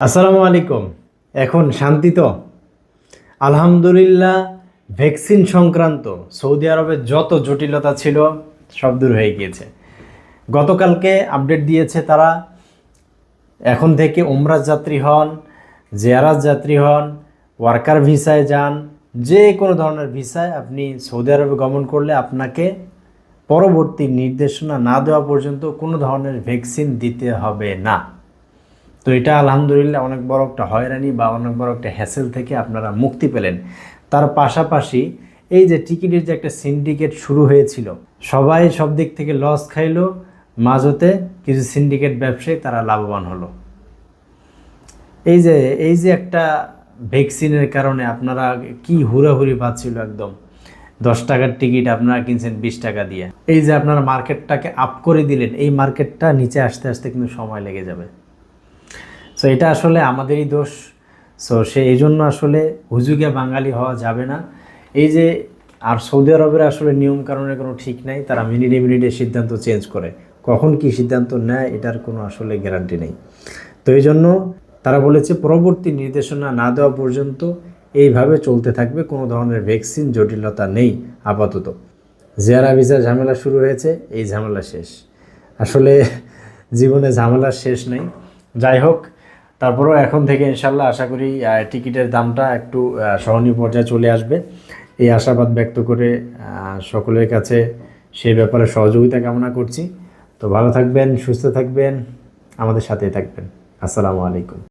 আসসালামু আলাইকুম। এখন শান্তি তো? আলহামদুলিল্লাহ, ভ্যাকসিন সংক্রান্ত সৌদি আরবের যত জটিলতা ছিল, সব দূর হয়ে গিয়েছে। গতকালকে আপডেট দিয়েছে তারা, এখন থেকে ওমরাজ যাত্রী হন জেয়ারাজ যাত্রী হন, ওয়ার্কার ভিসায় যান, যে কোনো ধরনের ভিসায় আপনি সৌদি আরবে গমন করলে আপনাকে পরবর্তী নির্দেশনা না দেওয়া পর্যন্ত কোনো ধরনের ভ্যাকসিন দিতে হবে না। তো এটা আলহামদুলিল্লাহ অনেক বড় একটা হয়রানি বা অনেক বড় একটা হ্যাসেল থেকে আপনারা মুক্তি পেলেন। তার পাশাপাশি এই যে টিকিটের যে একটা সিন্ডিকেট শুরু হয়েছিল, সবাই সব দিক থেকে লস খাইলো, মাঝতে কিছু সিন্ডিকেট ব্যবসায়ী তারা লাভবান হলো। এই যে এই যে একটা ভ্যাকসিনের কারণে আপনারা কি হুড়াহুড়ি পাচ্ছিল একদম। দশ টাকার টিকিট আপনারা কিনছেন বিশ টাকা দিয়ে। এই যে আপনারা মার্কেটটাকে আপ করে দিলেন, এই মার্কেটটা নিচে আসতে আসতে কিন্তু সময় লেগে যাবে। সো এটা আসলে আমাদেরই দোষ। সো সে এই জন্য আসলে হুজুগে বাঙালি হওয়া যাবে না। এই যে, আর সৌদি আরবের আসলে নিয়ম কারণের কোনো ঠিক নাই, তারা মিনিটে মিনিটে সিদ্ধান্ত চেঞ্জ করে। কখন কি সিদ্ধান্ত নেয়, এটার কোনো আসলে গ্যারান্টি নেই। তো এই জন্য তারা বলেছে, পরবর্তী নির্দেশনা না দেওয়া পর্যন্ত এইভাবে চলতে থাকবে, কোনো ধরনের ভ্যাকসিন জটিলতা নেই, আপাতত। জেয়ারা ভিসা ঝামেলা শুরু হয়েছে, এই ঝামেলা শেষ। আসলে জীবনে ঝামেলা শেষ নেই। যাই হোক তারপরেও এখন থেকে ইনশাল্লাহ আশা করি টিকিটের দামটা একটু সহনীয় পর্যায়ে চলে আসবে। এই আশাবাদ ব্যক্ত করে সকলের কাছে সেই ব্যাপারে সহযোগিতা কামনা করছি। তো ভালো থাকবেন, সুস্থ থাকবেন, আমাদের সাথেই থাকবেন। আসসালামু আলাইকুম।